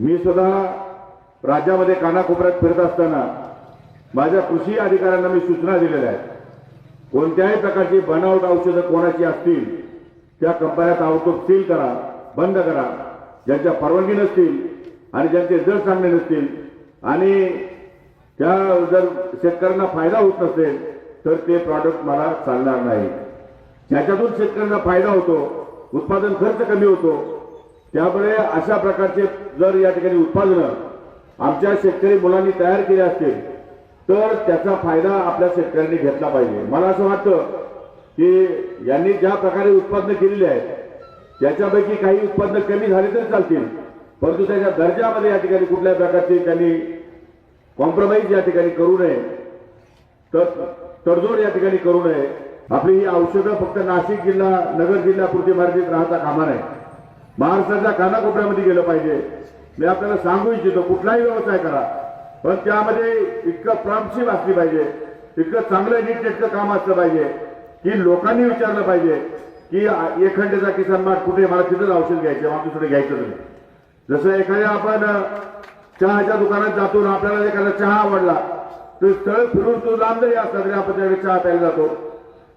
मी सुद्धा राज्यामध्ये कानाकोपऱ्यात फिरत असताना माझ्या कृषी अधिकाऱ्यांना मी सूचना दिलेल्या आहेत. कोणत्याही प्रकारची बनावट औषधं कोणाची असतील त्या कंपन्या ताबडतोब सील करा बंद करा. ज्यांच्या परवानगी नसतील आणि ज्यांचे दर चांगले नसतील आणि त्या जर शेतकऱ्यांना फायदा होत नसेल तर ते प्रॉडक्ट मला चालणार नाही. ज्याच्यातून शेतकऱ्यांना फायदा होतो उत्पादन खर्च कमी होतो त्यामुळे अशा प्रकारचे जर या ठिकाणी उत्पादनं आमच्या शेतकरी मुलांनी तयार केले असतील तर त्याचा फायदा आपल्या शेतकऱ्यांनी घेतला पाहिजे. मला असं वाटतं की यांनी ज्या प्रकारे उत्पादनं केलेली आहेत त्याच्यापैकी काही उत्पादनं कमी झाली तरी चालतील परंतु त्याच्या दर्जामध्ये या ठिकाणी कुठल्या प्रकारची त्यांनी कॉम्प्रोमाइज या ठिकाणी करू नये तर तडजोड या ठिकाणी करू नये. आपली ही औषधं फक्त नाशिक जिल्हा नगर जिल्ह्यापुरती मर्यादित राहता कामा नये. महाराष्ट्राच्या कानाकोपऱ्यामध्ये गेलं पाहिजे. मी आपल्याला सांगू इच्छितो कुठलाही व्यवसाय करा. पण त्यामध्ये इतकं प्रामशिप असली पाहिजे. इतकं चांगलं नीटनेटकं काम असलं पाहिजे. की लोकांनी विचारलं पाहिजे की आ- एखंडेचा किसान मार्ट कुठे मला तिथंच औषध घ्यायचे मला दुसरं घ्यायचं नाही. जसं एखाद्या आपण चहाच्या दुकानात जातो आणि आपल्याला एखादा चहा आवडला तर स्थळ फिरून तो लांब जरी असला तरी आपण त्याकडे चहा प्यायला जातो.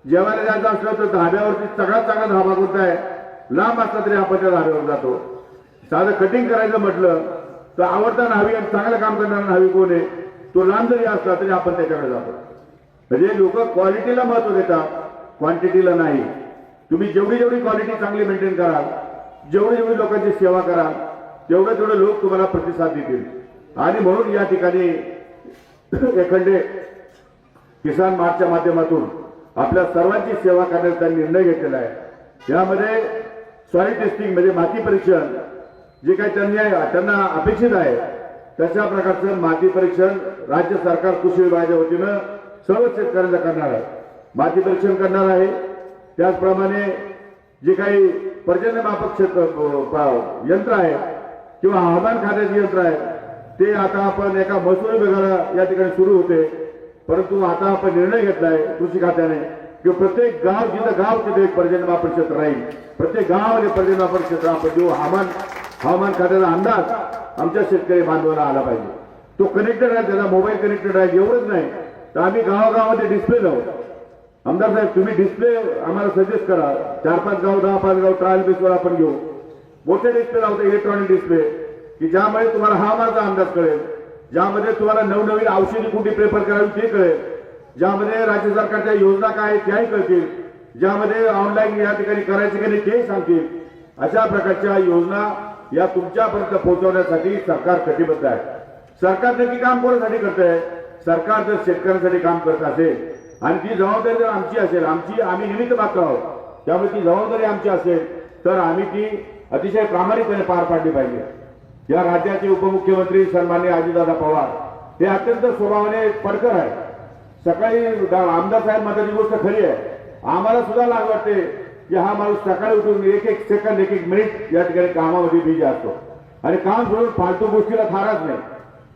जेवायला जायचं असलं तर धाब्यावरती सगळ्यात चांगला धाबा कोणता आहे? लांब असला तरी आपण त्या धाब्यावर जातो. साधं कटिंग करायचं म्हटलं तर आवडता हवी आणि चांगलं काम करणारा हवी कोण आहे? तो लांब जरी असला तरी आपण त्याच्याकडे जातो. म्हणजे लोक क्वालिटीला महत्त्व देतात क्वांटिटीला नाही. तुम्ही जेवढी जेवढी क्वालिटी चांगली मेंटेन कराल जेवढी जेवढी लोकांची सेवा कराल तेवढे तेवढे लोक तुम्हाला प्रतिसाद देतील. आणि म्हणून या ठिकाणी एखंडे किसान मार्चच्या माध्यमातून आपल्या सर्वांची सेवा करण्याचा निर्णय घेतलेला आहे. यामध्ये सॉइल टेस्टिंग म्हणजे माती परीक्षण जे काही त्यांनी त्यांना अपेक्षित आहे तशा प्रकारचं माती परीक्षण राज्य सरकार कृषी विभागाच्या वतीनं सर्व शेतकऱ्यांना करणार आहे. माती परीक्षण करणार आहे. त्याचप्रमाणे जे काही पर्जन्यमापक क्षेत्र यंत्र आहे किंवा हवामान खात्याचे यंत्र आहे ते आता आपण एका महसूल विभागाला या ठिकाणी सुरू होते. परंतु आता आपण निर्णय घेतलाय कृषी खात्याने. जो प्रत्येक गाव जिथं गाव तिथे एक पर्जन्यमापन क्षेत्र राहील प्रत्येक गाव आणि परिषद क्षेत्र आपण जो हवामान हवामान खात्याचा अंदाज आमच्या शेतकरी बांधवाला आला पाहिजे. तो कनेक्टेड आहे त्याचा मोबाईल कनेक्टेड आहे एवढंच नाही. तर आम्ही गावागावामध्ये डिस्प्ले लावू. आमदार साहेब तुम्ही डिस्प्ले आम्हाला सजेस्ट करा. चार पाच गाव दहा पाच गाव ट्रायल बेसवर आपण घेऊ. मोठे डिस्प्ले लावतो इलेक्ट्रॉनिक डिस्प्ले की ज्यामुळे तुम्हाला हवामानाचा अंदाज कळेल. ज्यामध्ये तुम्हाला नवनवीन औषधी कुठे प्रेफर करावी ते कळेल. ज्यामध्ये राज्य सरकारच्या योजना काय आहेत त्याही कळतील. ज्यामध्ये ऑनलाईन या ठिकाणी करायचे की नाही तेही सांगतील. अशा प्रकारच्या योजना या तुमच्यापर्यंत पोहोचवण्यासाठी सरकार कटिबद्ध आहे. सरकार नक्की काम कोणासाठी करत आहे सरकार जर शेतकऱ्यांसाठी काम करत असेल आणि ती जबाबदारी जर आमची असेल आमची आम्ही निमित्त मात्र आहोत त्यामुळे ती जबाबदारी आमची असेल तर आम्ही ती अतिशय प्रामाणिकपणे पार पाडली पाहिजे. या राज्याचे उपमुख्यमंत्री सन्मान्य अजितदादा पवार हे अत्यंत स्वभावाने पडकर आहे सकाळी आमदार साहेब मात्र गोष्ट खरी आहे. आम्हाला सुद्धा लाग वाटते की हा माणूस सकाळी उठून एक एक सेकंद एक एक मिनिट या ठिकाणी कामामध्ये बिजी असतो. आणि काम सोडून फालतू गोष्टीला थाराच नाही.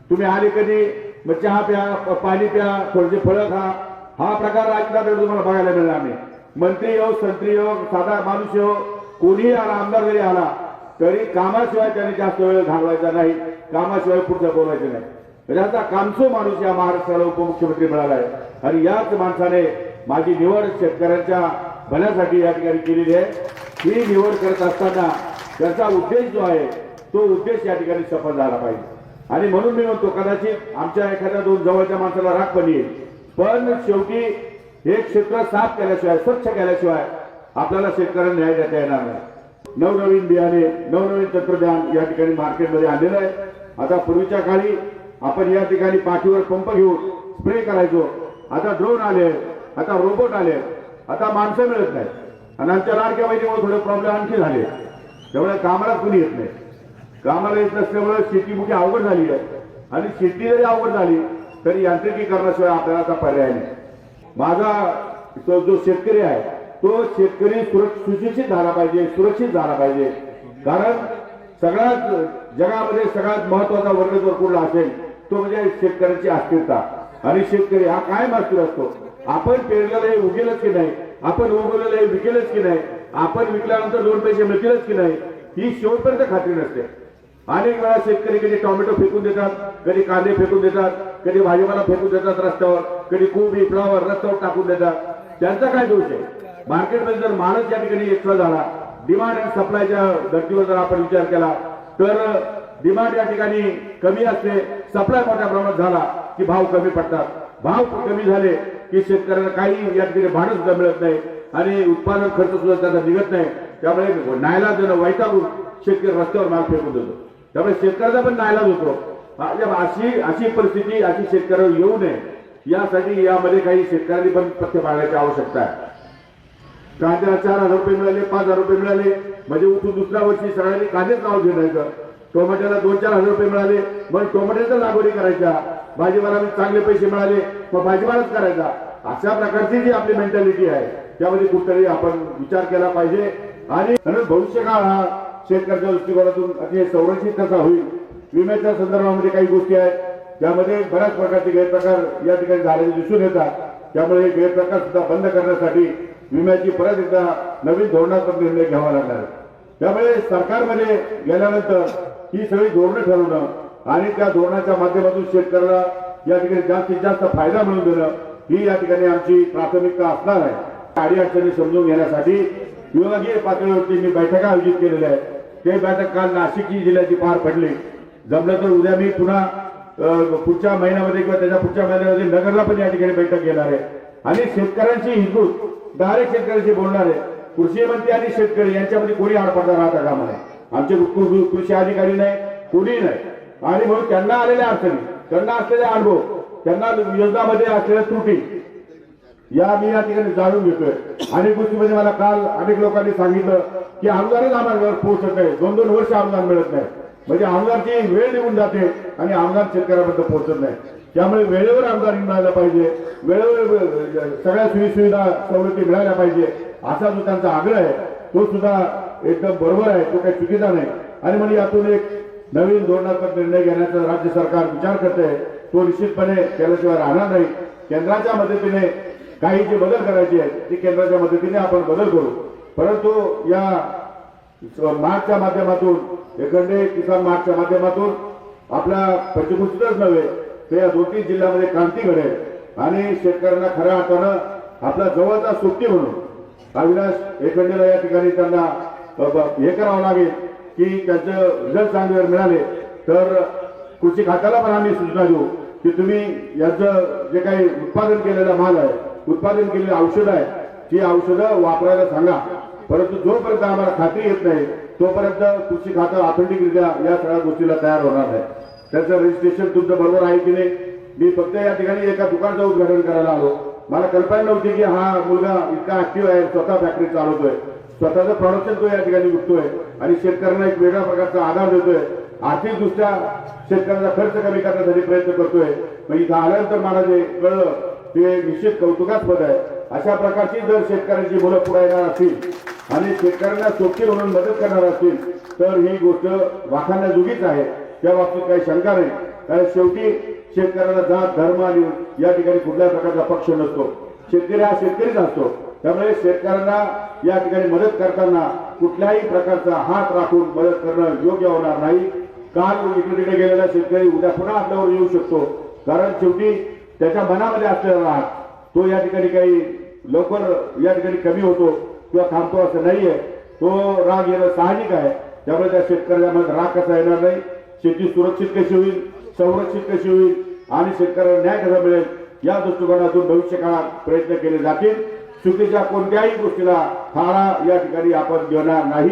तुम्ही आले कधी मग चहा प्या पाणी प्या थोडेसे फळं खा. हा प्रकार राज्यात तुम्हाला बघायला मिळणार नाही. मंत्री योग संत्री योग साधा माणूस योग कोणीही आला आमदार जरी आला तरी कामाशिवाय त्याने जास्त वेळ घालवायचा नाही. कामाशिवाय पुढचं बोलायचं नाही. म्हणजे आता कामसो माणूस या महाराष्ट्राला उपमुख्यमंत्री मिळाला आहे. आणि याच माणसाने माझी निवड शेतकऱ्यांच्या भल्यासाठी या ठिकाणी केलेली आहे. ही निवड करत असताना त्याचा उद्देश जो आहे तो उद्देश या ठिकाणी सफल झाला पाहिजे. आणि म्हणून मी म्हणतो कदाचित आमच्या एखाद्या दोन जवळच्या माणसाला राग पण येईल. पण शेवटी हे क्षेत्र साफ केल्याशिवाय स्वच्छ केल्याशिवाय आपल्याला शेतकऱ्यांना न्याय देता येणार नाही. नवनवीन बियाणे नवनवीन तंत्रज्ञान या ठिकाणी मार्केटमध्ये आलेलं आहे. आता पूर्वीच्या काळी आपण या ठिकाणी पाठीवर पंप घेऊन स्प्रे करायचो. आता ड्रोन आले आता रोबोट आले आता माणसं मिळत नाही आणि आमच्या लाडक्या बहिणीमुळे थोडे प्रॉब्लेम आणखी झाले. त्यामुळे कामाला कुणी येत नाही. कामाला येत नसल्यामुळे शेती मोठी अवघड झाली आहे. आणि शेती जरी अवघड झाली तरी यांत्रिकीकरणाशिवाय आपल्याला आता पर्याय नाही. माझा तो जो शेतकरी आहे तो शेतकरी सुरक्षित सुशिक्षित झाला पाहिजे सुरक्षित झाला पाहिजे. कारण सगळ्यात जगामध्ये सगळ्यात महत्त्वाचा वर्ग जर कुठला असेल तो म्हणजे शेतकऱ्याची अस्थिरता. आणि शेतकरी हा कायम अस्थिर असतो. आपण पेरलेलं हे उगेलच की नाही? आपण उगवलेलं हे विकेलच की नाही? आपण विकल्यानंतर दोन पैसे मिळतीलच की नाही? ही शेवटपर्यंत खात्री नसते. अनेक वेळा शेतकरी कधी टोमॅटो फेकून देतात कधी कांदे फेकून देतात कधी भाजीपाला फेकून देतात रस्त्यावर कधी कोबी फ्लावर रस्त्यावर टाकून देतात. त्यांचा काय दोष आहे? मार्केटमध्ये जर माणूस या ठिकाणी एक्स्ट्रा झाला डिमांड आणि सप्लायच्या धर्तीवर जर आपण विचार केला तर डिमांड या ठिकाणी कमी असते. सप्लाय मोठ्या प्रमाणात झाला की भाव कमी पडतात. भाव कमी झाले की शेतकऱ्यांना काही या ठिकाणी भाडं सुद्धा मिळत नाही आणि उत्पादन खर्च सुद्धा त्याचा निघत नाही. त्यामुळे नायला जण वैतागून शेतकरी रस्त्यावर माल फेकून देतो. त्यामुळे शेतकऱ्याचा पण नायलाज होतो. म्हणजे अशी अशी परिस्थिती अशी शेतकऱ्यावर येऊ नये. यासाठी यामध्ये काही शेतकऱ्यांनी पण पथ्य पाळण्याची आवश्यकता आहे. कांद्याला चार हजार रुपये मिळाले पाच हजार रुपये मिळाले. म्हणजे उठून दुसऱ्या वर्षी सगळ्यांनी कांद्याच नाव घेण्याचं टोमॅटोला दोन चार हजार रुपये मिळाले. मग टोमॅटोच्या लागवडी करायच्या. भाजीपाला चांगले पैसे मिळाले. मग भाजीपालाच करायचा. अशा प्रकारची जी आपली मेंटॅलिटी आहे त्यामध्ये कुठतरी आपण विचार केला पाहिजे. आणि भविष्य काळ हा शेतकऱ्याच्या दृष्टिकोनातून अतिशय संरक्षित कसा होईल. विम्याच्या संदर्भामध्ये काही गोष्टी आहेत. त्यामध्ये बऱ्याच प्रकारचे गैरप्रकार या ठिकाणी झालेले दिसून येतात. त्यामुळे हे गैरप्रकार सुद्धा बंद करण्यासाठी विम्याची परत एकदा नवीन धोरणात्मक निर्णय घ्यावा लागणार. त्यामुळे सरकारमध्ये गेल्यानंतर ही सगळी धोरणं ठरवणं आणि त्या धोरणाच्या माध्यमातून शेतकऱ्याला या ठिकाणी जास्तीत जास्त फायदा मिळवून देणं ही या ठिकाणी आमची प्राथमिकता असणार आहे. अडी अडचणी समजून घेण्यासाठी विभागीय पातळीवरती मी बैठका आयोजित केलेल्या आहेत ते बैठक काल नाशिक जिल्ह्याची पार पडली. जमलं तर उद्या मी पुन्हा पुढच्या महिन्यामध्ये किंवा त्याच्या पुढच्या महिन्यामध्ये नगरला पण या ठिकाणी बैठक घेणार आहे. आणि शेतकऱ्यांची हिंदू डायरेक्ट शेतकऱ्यांशी बोलणार आहे कृषी मंत्री आणि शेतकरी यांच्यामध्ये कोणी आडपडदा राहता कामा नये आमचे कृषी अधिकारी नाही कोणी नाही. आणि म्हणून त्यांना आलेल्या अडचणी त्यांना असलेले अनुभव त्यांना योजनामध्ये असलेल्या त्रुटी या मी या ठिकाणी जाणून घेतोय. अनेक गोष्टीमध्ये मला काल अनेक लोकांनी सांगितलं की आमदारच आम्हाला पोहोचत नाही दोन दोन वर्ष अनुदान मिळत नाही. म्हणजे आमदारची वेळ निघून जाते आणि आमदार शेतकऱ्यापर्यंत पोहोचत नाही. त्यामुळे वेळेवर आमदारी मिळायला पाहिजे वेळेवर सगळ्या सोयी सुविधा सवलती मिळाल्या पाहिजे असा जो त्यांचा आग्रह आहे तो सुद्धा एकदम बरोबर आहे तो काही चुकीचा नाही. आणि म्हणजे यातून एक नवीन धोरणात्मक निर्णय घेण्याचा राज्य सरकार विचार करते. तो निश्चितपणे केल्याशिवाय राहणार नाही. केंद्राच्या मदतीने काही जे बदल करायचे आहेत ते केंद्राच्या मदतीने आपण बदल करू. परंतु या मार्चच्या माध्यमातून एकंदरीत किसान मार्चच्या माध्यमातून आपला पंचकृषीतच नव्हे तर या दोन तीन जिल्ह्यामध्ये क्रांती घडेल. आणि शेतकऱ्यांना खऱ्या अर्थानं आपला जवळचा सुट्टी म्हणून अविनाश एखंडेला या ठिकाणी त्यांना हे करावं लागेल की त्यांचं रिझल्ट चांगले मिळाले तर कृषी खात्याला पण आम्ही सूचना देऊ की तुम्ही याचं जे काही उत्पादन केलेला माल आहे उत्पादन केलेलं औषध आहे ती औषधं वापरायला सांगा. परंतु जोपर्यंत आम्हाला खात्री येत नाही तोपर्यंत कृषी खातं ऑथेंटिकरित्या या सगळ्या गोष्टीला तयार होणार नाही. त्याचं रजिस्ट्रेशन तुमचं बरोबर आहे की नाही? मी फक्त या ठिकाणी एका दुकानचं उद्घाटन करायला आलो. मला कल्पना नव्हती की हा मुलगा इतका ऍक्टिव्ह आहे स्वतः फॅक्टरी चालवतोय. स्वतःचं प्रोडक्शन तो या ठिकाणी विकतोय आणि शेतकऱ्यांना एक वेगळ्या प्रकारचा आधार देतोय. आर्थिकदृष्ट्या शेतकऱ्यांचा खर्च कमी करण्यासाठी प्रयत्न करतोय. मग इथं आल्यानंतर मला जे कळलं ते निश्चित कौतुकास्पद आहे. अशा प्रकारची जर शेतकऱ्यांची मुलं पुढे येणार असतील आणि शेतकऱ्यांना सोपी म्हणून मदत करणार असतील तर ही गोष्ट वाखाण्याजोगीच आहे. त्या बाबतीत काही शंका नाही. कारण शेवटी शेतकऱ्याला जात धर्म आणि या ठिकाणी कुठल्या प्रकारचा पक्ष नसतो. शेतकरी हा शेतकरीच असतो. त्यामुळे शेतकऱ्यांना या ठिकाणी मदत करताना कुठल्याही प्रकारचा हात राखून मदत करणं योग्य होणार नाही. काल इकडे तिकडे गेलेला शेतकरी उद्या पुन्हा आपल्यावर येऊ शकतो. कारण शेवटी त्याच्या मनामध्ये असलेला राग तो या ठिकाणी काही लवकर या ठिकाणी कमी होतो किंवा थांबतो असं नाहीये. तो राग येणं साहजिक आहे. त्यामुळे त्या शेतकऱ्यामध्ये राग कसा येणार नाही? शेती सुरक्षित कशी होईल संरक्षित कशी होईल आणि शेतकऱ्याला न्याय कसा मिळेल या दृष्टिकोनातून भविष्य काळात प्रयत्न केले जातील. चुकीच्या कोणत्याही गोष्टीला थाळा या ठिकाणी आपण घेणार नाही.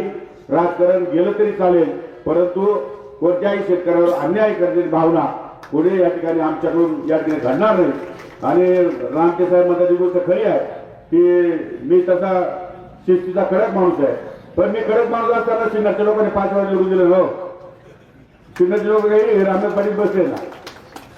राजकारण गेलं तरी चालेल परंतु कोणत्याही शेतकऱ्यावर अन्याय करण्याची भावना पुढे या ठिकाणी आमच्याकडून या ठिकाणी घडणार नाही. आणि रामटे साहेब मताची गोष्ट खरी आहे की मी तसा शिस्तीचा कडक माणूस आहे. पण मी कडक माणूस असताना सिन्नरच्या लोकांनी पाच वेळा निवडून दिलं हो सिन्नरचे लोक काही रामनाथ बसले ना.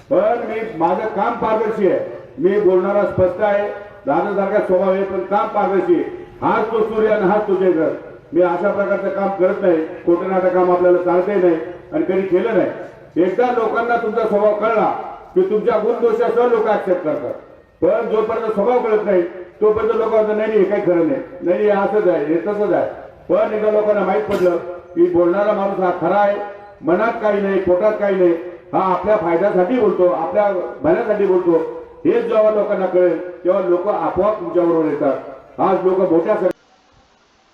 पण मी माझं काम पारदर्शी आहे. मी बोलणारा स्पष्ट आहे. दादासारखा स्वभाव आहे पण काम पारदर्शी आहे. हाच तो सूर्य आणि हाच तुझे घर मी अशा प्रकारचं काम करत नाही. खोटं नाटक काम आपल्याला चालतही नाही आणि कधी केलं नाही. एकदा लोकांना तुमचा स्वभाव कळला की तुमच्या गुणदोषासह लोक ऍक्सेप्ट करतात. पण जोपर्यंत स्वभाव कळत नाही तोपर्यंत लोक म्हणतात नाही नाही, हे काही खरं नाही. नाही नाही, हे असंच आहे हे तसंच आहे. पण एकदा लोकांना माहीत पडलं की बोलणारा माणूस हा खरा आहे. मनात काही नाही पोटात काही नाही. हा आपल्या फायद्यासाठी बोलतो आपल्या भल्यासाठी बोलतो. हेच जेव्हा लोकांना कळेल तेव्हा लोक आपोआप तुमच्याबरोबर येतात. आज लोक मोठ्या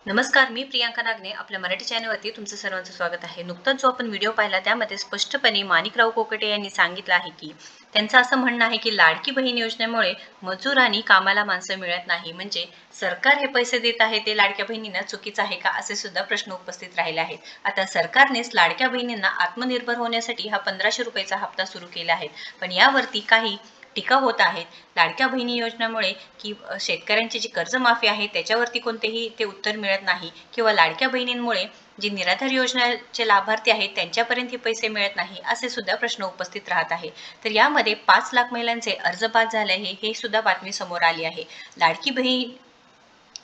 नमस्कार मी प्रियांका नागने आपल्या मराठी चॅनलवरती तुमचं सर्वांचं स्वागत आहे. नुकताच जो आपण व्हिडिओ पाहिला त्यामध्ये स्पष्टपणे माणिकराव कोकटे यांनी सांगितलं आहे की त्यांचं असं म्हणणं आहे की लाडकी बहीण योजनेमुळे मजूर आणि कामाला माणसं मिळत नाही. म्हणजे सरकार हे पैसे देत आहे ते लाडक्या बहिणींना चुकीचं आहे का असे सुद्धा प्रश्न उपस्थित राहिले आहेत. आता सरकारनेच लाडक्या बहिणींना आत्मनिर्भर होण्यासाठी हा पंधराशे रुपयाचा हप्ता सुरू केला आहे. पण यावरती काही टीका होत आहेत. लाडक्या बहिणी योजनेमुळे की शेतकऱ्यांची जी कर्जमाफी आहे त्याच्यावरती कोणतेही ते उत्तर मिळत नाही. किंवा लाडक्या बहिणींमुळे जे निराधार योजनेचे लाभार्थी आहेत त्यांच्यापर्यंत हे पैसे मिळत नाही असे सुद्धा प्रश्न उपस्थित राहत आहे. तर यामध्ये पाच लाख महिलांचे अर्ज बाद झाले आहे हे सुद्धा बातमी समोर आली आहे. लाडकी बहीण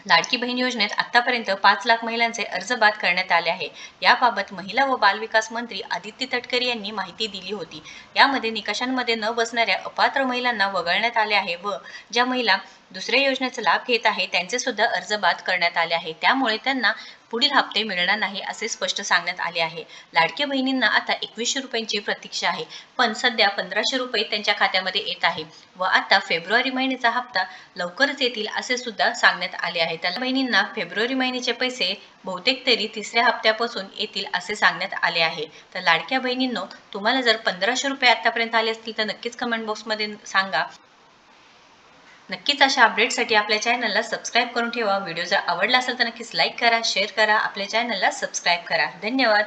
लाडकी बहीण योजनेत आतापर्यंत पाच लाख महिलांचे अर्ज बाद करण्यात आले आहे. याबाबत महिला व बालविकास मंत्री आदित्य तटकरे यांनी माहिती दिली होती. यामध्ये निकषांमध्ये न बसणाऱ्या अपात्र महिलांना वगळण्यात आले आहे व ज्या महिला दुसऱ्या योजनेचा लाभ घेत आहे त्यांचे सुद्धा अर्ज बाद करण्यात आले आहे. त्यामुळे त्यांना पुढील हप्ते मिळणार नाही असे स्पष्ट सांगण्यात आले आहे. लाडक्या बहिणींना आता एकवीसशे रुपयांची प्रतीक्षा आहे. पण सध्या पंधराशे रुपये त्यांच्या खात्यामध्ये येत आहे व आता फेब्रुवारी महिन्याचा हप्ता लवकरच येतील असे सुद्धा सांगण्यात आले आहे. त्या बहिणींना फेब्रुवारी महिन्याचे पैसे बहुतेक तरी तिसऱ्या हप्त्यापासून येतील असे सांगण्यात आले आहे. तर लाडक्या बहिणींनो तुम्हाला जर पंधराशे रुपये आतापर्यंत आले असतील तर नक्कीच कमेंट बॉक्समध्ये सांगा. नक्कीच अशा अपडेटसाठी आपल्या चॅनलला सबस्क्राईब करून ठेवा. व्हिडिओ जर आवडला असेल तर नक्कीच लाईक करा शेअर करा. आपल्या चॅनलला सबस्क्राईब करा. धन्यवाद.